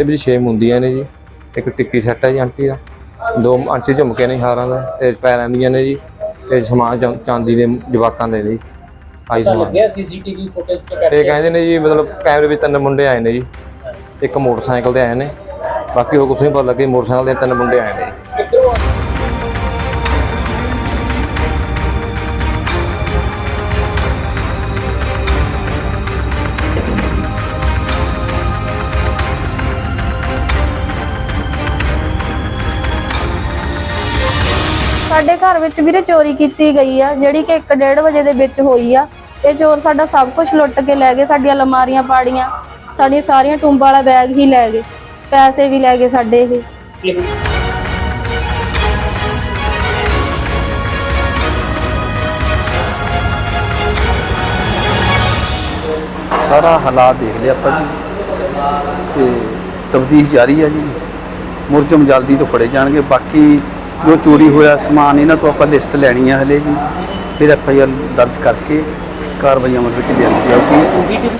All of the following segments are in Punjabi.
ਇਹ ਵੀ ਛੇ ਮੁੰਦੀਆਂ ਨੇ ਜੀ ਇੱਕ ਟਿੱਕੀ ਸੈੱਟ ਹੈ ਜੀ ਆਂਟੀ ਦਾ ਦੋ ਆਂਟੀ ਝੁਮਕੇ ਨੇ ਹਾਰਾਂ ਦਾ ਤੇ ਪੈਰਾਂ ਦੀਆਂ ਨੇ ਜੀ ਤੇ ਸਮਾਨ ਚਾ- ਚਾਂਦੀ ਦੇ ਜਵਾਕਾਂ ਦੇ ਜੀ ਆਈ ਸਮਾਨ। ਲੱਗਿਆ ਸੀਸੀਟੀਵੀ ਫੁਟੇਜ ਚ ਇਹ ਕਹਿੰਦੇ ਨੇ ਜੀ ਮਤਲਬ ਕੈਮਰੇ ਵਿੱਚ ਤਿੰਨ ਮੁੰਡੇ ਆਏ ਨੇ ਜੀ ਇੱਕ ਮੋਟਰਸਾਈਕਲ ਤੇ ਆਏ ਨੇ ਬਾਕੀ ਉਹ ਕੁਛ ਨਹੀਂ ਪਤਾ ਲੱਗੇ ਮੋਟਰਸਾਈਕਲ ਦੇ ਤਿੰਨ ਮੁੰਡੇ ਆਏ ਨੇ ਜੀ। ਕਿੱਧਰੋਂ ਆ- ਸਾਡੇ ਘਰ ਵਿੱਚ ਵੀਰੇ ਚੋਰੀ ਕੀਤੀ ਗਈ ਆ, ਜਿਹੜੀ ਕਿ 1:30 ਵਜੇ ਦੇ ਵਿੱਚ ਹੋਈ ਆ। ਇਹ ਚੋਰ ਸਾਡਾ ਸਭ ਕੁਝ ਲੁੱਟ ਕੇ ਲੈ ਗਏ, ਸਾਡੀਆਂ ਅਲਮਾਰੀਆਂ ਪਾੜੀਆਂ, ਸਾਡੀਆਂ ਸਾਰੀਆਂ ਟੁੰਬਾਂ ਵਾਲਾ ਬੈਗ ਹੀ ਲੈ ਗਏ, ਪੈਸੇ ਵੀ ਲੈ ਗਏ ਸਾਡੇ ਇਹ। ਸਾਰਾ ਹਾਲਾਤ ਦੇਖ ਲਿਆ ਆਪਾਂ ਜੀ। ਤੇ ਤਬਦੀਸ਼ ਜਾਰੀ ਹੈ ਜੀ। ਮੁਰਜਮ ਜਲਦੀ ਤੋਂ ਫੜੇ ਜਾਣਗੇ। ਬਾਕੀ ਜੋ ਚੋਰੀ ਹੋਇਆ ਸਮਾਨ ਇਹਨਾਂ ਤੋਂ ਆਪਾਂ ਲਿਸਟ ਲੈਣੀ ਹੈ ਹਲੇ ਜੀ। ਫਿਰ ਐਫ ਆਈ ਆਰ ਦਰਜ ਕਰਕੇ ਕਾਰਵਾਈ ਅਮਲ ਵਿੱਚ ਲਿਆਂਦੀ ਜਾਊਗੀ। ਸੀਸੀਟੀਵੀ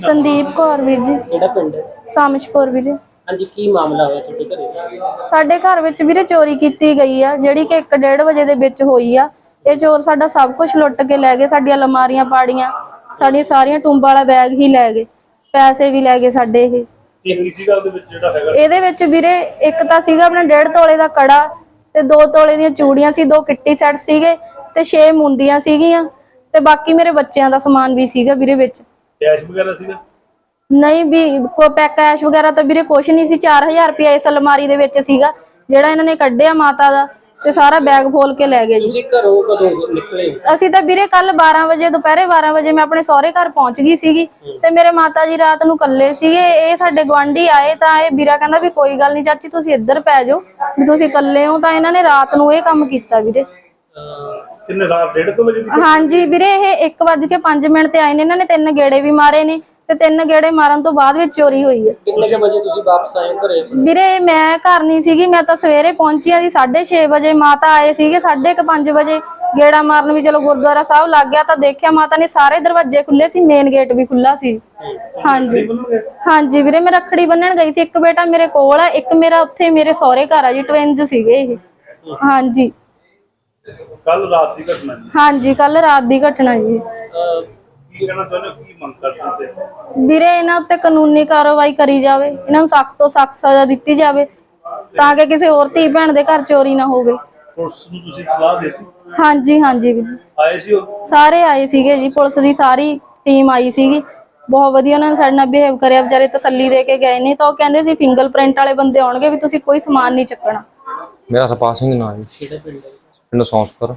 ਸੰਦੀਪ ਕੌਰ ਵੀਰ ਜੀ। ਕਿਹੜਾ ਪਿੰਡ ਹੈ? ਸਾਮਿਸ਼ਪੁਰ ਵੀਰੇ ਹਾਂਜੀ ਕੀ ਮਾਮਲਾ ਹੋਇਆ ਤੁਹਾਡੇ ਘਰੇ? ਸਾਡੇ ਘਰ ਵਿੱਚ ਵੀਰੇ ਚੋਰੀ ਕੀਤੀ ਗਈ ਆ ਜਿਹੜੀ ਕਿ 1:30 ਵਜੇ ਦੇ ਵਿੱਚ ਹੋਈ ਆ। ਇਹ ਚੋਰ ਸਾਡਾ ਸਭ ਕੁਝ ਲੁੱਟ ਕੇ ਲੈ ਗਏ ਸਾਡੀਆਂ ਅਲਮਾਰੀਆਂ ਪਾੜੀਆਂ ਸਾਡੀਆਂ ਸਾਰੀਆਂ ਟੁੰਬਾਂ ਵਾਲਾ ਬੈਗ ਹੀ ਲੈ ਗਏ ਪੈਸੇ ਵੀ ਲੈ ਗਏ ਸਾਡੇ ਇਹ। ਕੀ ਹੋਈ ਸੀਗਾ ਉਹਦੇ ਵਿੱਚ ਜਿਹੜਾ ਹੈਗਾ? ਇਹਦੇ ਵਿੱਚ ਵੀਰੇ ਇੱਕ ਤਾਂ ਸੀਗਾ ਆਪਣਾ 1.5 ਤੋਲੇ ਦਾ ਕੜਾ ਤੇ 2 ਤੋਲੇ ਦੀਆਂ ਚੂੜੀਆਂ ਸੀ ਦੋ ਕਿੱਟੀ ਸੈੱਟ ਸੀਗੇ ਤੇ 6 ਮੁੰਦੀਆਂ ਸੀਗੀਆਂ ਤੇ ਬਾਕੀ ਮੇਰੇ ਬੱਚਿਆਂ ਦਾ ਸਮਾਨ ਵੀ ਸੀਗਾ ਵੀਰੇ ਵਿੱਚ। ਕੈਸ਼ ਵਗੈਰਾ ਸੀਗਾ? ਨਹੀਂ ਵੀ ਕੋ ਪੈ ਕੈਸ਼ ਵਗੈਰਾ ਤਾਂ ਵੀਰੇ ਕੁਛ ਨਹੀਂ ਸੀ 4000 ਰੁਪਏ ਇਸ ਅਲਮਾਰੀ ਦੇ ਵਿੱਚ ਸੀਗਾ ਜਿਹੜਾ ਇਹਨਾਂ ਨੇ ਕੱਢਿਆ ਮਾਤਾ ਦਾ ਤੇ ਸਾਰਾ ਬੈਗ ਫੋਲ ਕੇ ਲੈ ਗਏ ਜੀ। ਤੁਸੀਂ ਘਰੋਂ ਕਦੋਂ ਨਿਕਲੇ? ਅਸੀਂ ਤਾਂ ਵੀਰੇ ਕੱਲ 12 ਵਜੇ ਦੁਪਹਿਰੇ 12 ਵਜੇ ਮੈਂ ਆਪਣੇ ਸਹੁਰੇ ਘਰ ਪਹੁੰਚ ਗਈ ਸੀਗੀ ਤੇ ਮੇਰੇ ਮਾਤਾ ਜੀ ਰਾਤ ਨੂੰ ਇਕੱਲੇ ਸੀਗੇ ਇਹ ਸਾਡੇ ਗਵਾਂਢੀ ਆਏ ਤਾਂ ਇਹ ਵੀਰਾ ਕਹਿੰਦਾ ਵੀ ਕੋਈ ਗੱਲ ਨਹੀਂ ਚਾਚੀ ਤੁਸੀਂ ਇੱਧਰ ਪੈ ਜਾਓ ਵੀ ਤੁਸੀਂ ਇਕੱਲੇ ਹੋ ਤਾਂ ਇਹਨਾਂ ਨੇ ਰਾਤ ਨੂੰ ਇਹ ਕੰਮ ਕੀਤਾ ਵੀਰੇ। ਕਿੰਨੇ ਰਾਤ ਡੇਢ ਕੁ ਵਜੇ ਦੀ ਹਾਂਜੀ ਵੀਰੇ ਇਹ 1:05 ਮਿੰਟ ਤੇ ਆਏ ਨੇ ਇਹਨਾਂ ਨੇ ਤਿੰਨ ਗੇੜੇ ਵੀ ਮਾਰੇ ਨੇ ਤੇ ਤਿੰਨ ਗੇੜੇ ਮਾਰਨ ਤੋਂ ਬਾਅਦ ਵਿੱਚ ਚੋਰੀ ਹੋਈ ਹੈ। ਕਿੰਨੇ ਕੁ ਵਜੇ ਤੁਸੀਂ ਵਾਪਸ ਆਏ ਹੋ ਘਰੇ ਵੀਰੇ ਮੈਂ ਘਰ ਨਹੀਂ ਸੀਗੀ ਮੈਂ ਤਾਂ ਸਵੇਰੇ ਪਹੁੰਚੀ ਆ ਸੀ 6:30 ਵਜੇ ਮਾਤਾ ਆਏ ਸੀਗੇ 5:30 ਵਜੇ ਗੇੜਾ ਮਾਰਨ ਵੀ ਚਲੋ ਗੁਰਦੁਆਰਾ ਸਾਹਿਬ ਲੱਗ ਗਿਆ ਤਾਂ ਦੇਖਿਆ ਮਾਤਾ ਨੇ ਸਾਰੇ ਦਰਵਾਜ਼ੇ ਖੁੱਲੇ ਸੀ ਮੇਨ ਗੇਟ ਵੀ ਖੁੱਲਾ ਸੀ। ਹਾਂਜੀ। ਹਾਂਜੀ ਵੀਰੇ ਮੈਂ ਰੱਖੜੀ ਬੰਨਣ ਗਈ ਸੀ ਇੱਕ ਬੇਟਾ ਮੇਰੇ ਕੋਲ ਆ ਇੱਕ ਮੇਰਾ ਉੱਥੇ ਮੇਰੇ ਸਹੁਰੇ ਘਰ ਆ ਜੀ ਟਵਿੰਜ ਸੀਗੇ ਇਹ। ਹਾਂਜੀ। ਕੱਲ ਰਾਤ ਦੀ ਘਟਨਾ ਜੀ। ਹਾਂਜੀ ਕੱਲ ਰਾਤ ਦੀ ਘਟਨਾ ਜੀ। ਕੀ ਕਹਿਣਾ ਚਾਹੁੰਦੇ ਹੋ? ਕੀ ਮੰਗ ਕਰਦੇ ਤੇ ਵੀਰੇ ਇਹਨਾਂ ਉੱਤੇ ਕਾਨੂੰਨੀ ਕਾਰਵਾਈ ਕਰੀ ਜਾਵੇ। ਇਹਨਾਂ ਨੂੰ ਸਖਤ ਤੋਂ ਸਖਤ ਸਜ਼ਾ ਦਿੱਤੀ ਜਾਵੇ ਤਾਂ ਕਿ ਕਿਸੇ ਹੋਰ ਧੀ ਭੈਣ ਦੇ ਘਰ ਚੋਰੀ ਨਾ ਹੋਵੇ। ਪੁਲਿਸ ਨੂੰ ਤੁਸੀਂ ਸਲਾਹ ਦਿੱਤੀ? ਹਾਂਜੀ ਹਾਂਜੀ ਵੀਰ। ਜੀ। ਆਏ ਸੀ ਉਹ? ਸਾਰੇ ਆਏ ਸੀਗੇ ਜੀ। ਪੁਲਿਸ ਦੀ ਸਾਰੀ ਟੀਮ ਆਈ ਸੀਗੀ। ਬਹੁਤ ਵਧੀਆ ਉਹਨਾਂ ਨੇ ਸਾਡੇ ਨਾਲ ਬਿਹੇਵ ਕਰਿਆ। ਵਿਚਾਰੇ ਤਸੱਲੀ ਦੇ ਕੇ ਗਏ ਨੇ। ਤਾਂ ਉਹ ਕਹਿੰਦੇ ਸੀ ਫਿੰਗਰਪ੍ਰਿੰਟ ਵਾਲੇ ਬੰਦੇ ਆਉਣਗੇ ਵੀ ਤੁਸੀਂ ਕੋਈ ਸਮਾਨ ਨਹੀਂ ਚੱਕਣਾ। ਮੇਰਾ ਹਰਪਾਲ ਸਿੰਘ ਨਾਂ ਜੀ। ਕਿਹੜਾ ਪਿੰਡ ਹੈ ਪਿੰਡ ਸੌਂਸਪੁਰ।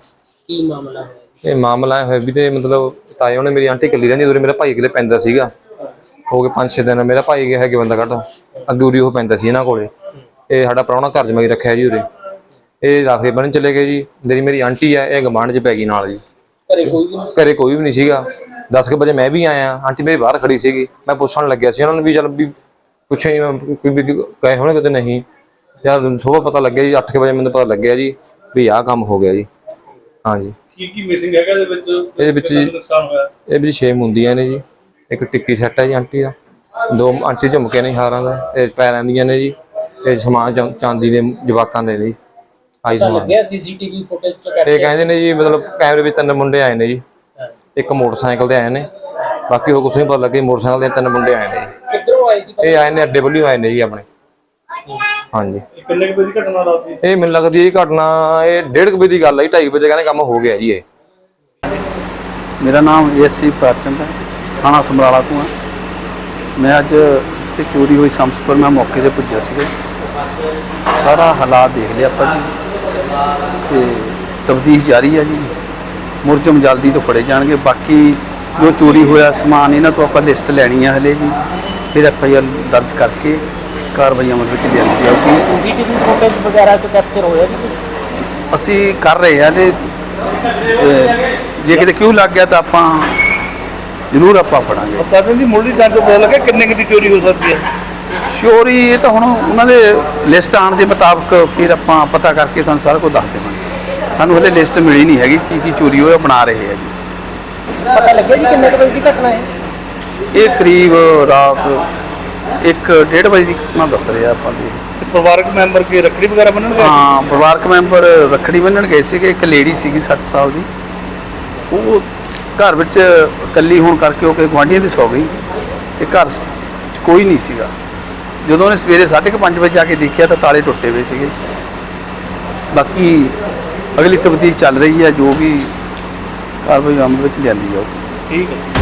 ਕੀ ਮਾਮਲਾ? ਹੋਇਆ ਇਹ ਮਾਮਲਾ ਹੋਇਆ ਵੀ ਤੇ ਮਤਲਬ ਤਾਏ ਉਹਨੇ ਮੇਰੀ ਆਂਟੀ ਇਕੱਲੀ ਰਹਿੰਦੀ ਉਰੇ ਮੇਰਾ ਭਾਈ ਕਿਲੇ ਪੈਂਦਾ ਸੀਗਾ। ਹੋ ਗਏ 5-6 ਦਿਨ ਮੇਰਾ ਭਾਈ ਗਿਆ ਹੈਗੇ ਬੰਦਾ ਕੱਢ ਅੱਗੇ ਉਰੀ ਉਹ ਪੈਂਦਾ ਸੀ ਇਹਨਾਂ ਕੋਲੇ। ਇਹ ਸਾਡਾ ਪ੍ਰਾਹੁਣਾ ਘਰ ਜਮਾਈ ਰੱਖਿਆ ਜੀ ਉਰੇ। ਇਹ ਰਾਖੇ ਬਣ ਚਲੇ ਗਏ ਜੀ। ਜਿਹੜੀ ਮੇਰੀ ਆਂਟੀ ਆ ਇਹ ਗਮਾਂਡ 'ਚ ਪੈ ਗਈ ਨਾਲ ਜੀ। ਘਰੇ ਕੋਈ ਵੀ ਨਹੀਂ ਘਰੇ ਕੋਈ ਵੀ ਨਹੀਂ ਸੀਗਾ। 10 ਵਜੇ ਮੈਂ ਵੀ ਆਇਆ ਆਂਟੀ ਮੇਰੀ ਬਾਹਰ ਖੜੀ ਸੀਗੀ। ਮੈਂ ਪੁੱਛਣ ਲੱਗਿਆ ਸੀ ਉਹਨਾਂ ਨੂੰ ਵੀ ਚੱਲ ਵੀ ਪੁੱਛੇ ਨਹੀਂ ਕੋਈ ਵੀ ਕਹੇ ਹੋਣੇ ਕਿਤੇ ਨਹੀਂ। ਯਾਰ ਸਵੇਰ ਪਤਾ ਲੱਗਿਆ ਜੀ 8 ਵਜੇ ਮੈਨੂੰ ਪਤਾ ਲੱਗਿਆ ਜੀ ਵੀ ਆਹ ਕੰਮ ਹੋ ਗਿਆ ਜੀ। ਹਾਂਜੀ ਕੀ ਕੀ ਮਿਸਿੰਗ ਹੈਗਾ ਇਹਦੇ ਵਿੱਚ? ਇਹਦੇ ਵਿੱਚ ਕਿੰਨਾ ਜੀ- ਕੁ ਨੁਕਸਾਨ ਹੋਇਆ? ਇਹ ਵੀ ਛੇ ਮੁੰਦੀਆਂ ਨੇ ਜੀ। ਇੱਕ ਟਿੱਕੀ ਸੈੱਟ ਹੈ ਜੀ ਆਂਟੀ ਦਾ। ਦੋ ਆਂਟੀ ਝੁਮਕੇ ਨੇ ਹਾਰਾਂ ਦਾ। ਤੇ ਪੈਰਾਂ ਦੀਆਂ ਨੇ ਜੀ। ਤੇ ਸਮਾਨ ਚਾ- ਚਾਂਦੀ ਦੇ ਜਵਾਕਾਂ ਦੇ ਜੀ ਆਈ ਪਤਾ ਸਮਾਨ। ਲੱਗਿਆ ਸੀਸੀਟੀਵੀ ਫੁਟੇਜ ਚ ਇਹ ਕਹਿੰਦੇ ਨੇ ਜੀ ਮਤਲਬ ਕੈਮਰੇ ਵਿੱਚ ਤਿੰਨ ਮੁੰਡੇ ਆਏ ਨੇ ਜੀ। ਇੱਕ ਮੋਟਰਸਾਈਕਲ ਤੇ ਆਏ ਨੇ। ਬਾਕੀ ਉਹ ਕੁਛ ਨਹੀਂ ਪਤਾ ਲੱਗੇ ਮੋਟਰਸਾਈਕਲ ਦੇ ਤਿੰਨ ਮੁੰਡੇ ਆਏ ਨੇ ਜੀ। ਕਿੱਧਰੋਂ ਆਏ ਸੀ? ਇਹ ਆਏ ਨੇ ਅੱਡੇ ਵੱਲੋਂ ਆਏ ਨੇ ਜੀ ਆਪਣੇ। ਹਾਂਜੀ। ਇਹ ਕਿੰਨੇ ਕੁ ਵਜੇ ਦੀ ਘਟਨਾ ਰਾਤ ਦੀ ਇਹ ਮੈਨੂੰ ਲੱਗਦੀ ਹੈ ਇਹ ਘਟਨਾ ਇਹ ਡੇਢ ਕੁ ਵਜੇ ਦੀ ਗੱਲ ਹੈ 2:30 ਵਜੇ ਕਹਿੰਦੇ ਕੰਮ ਹੋ ਗਿਆ ਜੀ ਇਹ। ਮੇਰਾ ਨਾਮ ਏਸੀ ਪ੍ਰਚੰਦ ਹੈ ਥਾਣਾ ਸਮਰਾਲਾ ਤੋਂ ਹਾਂ। ਮੈਂ ਅੱਜ ਇੱਥੇ ਚੋਰੀ ਹੋਈ ਸੰਸਪਰ ਮੈਂ ਮੌਕੇ ਤੇ ਪੁੱਜਿਆ ਸੀਗਾ। ਸਾਰਾ ਹਾਲਾਤ ਦੇਖ ਲਿਆ ਆਪਾਂ ਜੀ। ਤੇ ਤਬਦੀਸ਼ ਜਾਰੀ ਹੈ ਜੀ। ਮੁਰਜਮ ਜਲਦੀ ਤੋਂ ਫੜੇ ਜਾਣਗੇ। ਬਾਕੀ ਜੋ ਚੋਰੀ ਹੋਇਆ ਸਮਾਨ ਇਹਨਾਂ ਤੋਂ ਆਪਾਂ ਲਿਸਟ ਲੈਣੀ ਹੈ ਹਲੇ ਜੀ। ਫਿਰ ਐਫ ਆਈ ਆਰ ਦਰਜ ਕਰਕੇ ਕਾਰਵਾਈ ਅਮਲ ਵਿੱਚ ਲਿਆਂਦੀ ਜਾਊਗੀ ਸੀਸੀਟੀਵੀ ਫੁਟੇਜ ਵਗੈਰਾ ਚ ਕੈਪਚਰ ਹੋਇਆ ਜੀ ਕੁਛ? ਅਸੀਂ ਕਰ ਰਹੇ ਹਾਂ ਤੇ ਅਹ, ਜੇ ਕਿਤੇ ਕਿਉਂ ਲੱਗ ਗਿਆ ਤਾਂ ਆਪਾਂ ਜ਼ਰੂਰ ਆਪਾਂ ਫੜਾਂਗੇ। ਪਤਾ ਨਹੀਂ ਮੁੱਢਲੀ ਜਾਂਚ ਤੋਂ ਪਤਾ ਲੱਗਾ ਕਿੰਨੇ ਕੁ ਦੀ ਚੋਰੀ ਹੋ ਸਕਦੀ ਹੈ। ਚੋਰੀ ਇਹ ਤਾਂ ਹੁਣ ਉਹਨਾਂ ਦੇ ਲਿਸਟ ਆਉਣ ਦੇ ਮੁਤਾਬਕ ਫਿਰ ਆਪਾਂ ਪਤਾ ਕਰਕੇ ਤੁਹਾਨੂੰ ਸਾਰਾ ਕੁਝ ਦੱਸ ਦੇਵਾਂਗੇ। ਸਾਨੂੰ ਹਲੇ ਲਿਸਟ ਮਿਲੀ ਨਹੀਂ ਹੈਗੀ ਕੀ ਕੀ ਚੋਰੀ ਹੋਇਆ ਬਣਾ ਰਹੇ ਆ ਜੀ। ਪਤਾ ਲੱਗਿਆ ਜੀ ਕਿੰਨੇ ਕੁ ਵਜੇ ਦੀ ਘਟਨਾ ਹੈ? ਇਹ ਕਰੀਬ ਰਾਤ 1:30 ਵਜੇ ਦੀ ਘਟਨਾ ਦੱਸ ਰਿਹਾ ਆਪਾਂ ਦੀ। ਤੇ ਪਰਿਵਾਰਕ ਮੈਂਬਰ ਕੀ ਰੱਖੜੀ ਵਗੈਰਾ ਬੰਨਣ ਗਏ? ਹਾਂ ਪਰਿਵਾਰਕ ਮੈਂਬਰ ਰੱਖੜੀ ਬੰਨਣ ਗਏ ਸੀਗੇ ਇੱਕ ਲੇਡੀ ਸੀਗੀ 60 ਸਾਲ ਦੀ। ਉਹ ਘਰ ਵਿੱਚ ਇਕੱਲੀ ਹੋਣ ਕਰਕੇ ਉਹ ਕਿ ਗੁਆਂਢੀਆਂ ਦੀ ਸੌ ਗਈ ਤੇ ਘਰ 'ਚ ਕੋਈ ਨਹੀਂ ਸੀਗਾ। ਜਦੋਂ ਉਹਨੇ ਸਵੇਰੇ 5:30 ਵਜੇ ਜਾ ਕੇ ਦੇਖਿਆ ਤਾਂ ਤਾਲੇ ਟੁੱਟੇ ਹੋਏ ਸੀਗੇ। ਬਾਕੀ ਅਗਲੀ ਤਬਦੀਲ ਚੱਲ ਰਹੀ ਹੈ ਜੋ ਵੀ ਕਾਰਵਾਈ ਅਮਲ ਵਿੱਚ ਲਿਆਂਦੀ ਜਾਊਗੀ। ਠੀਕ ਹੈ।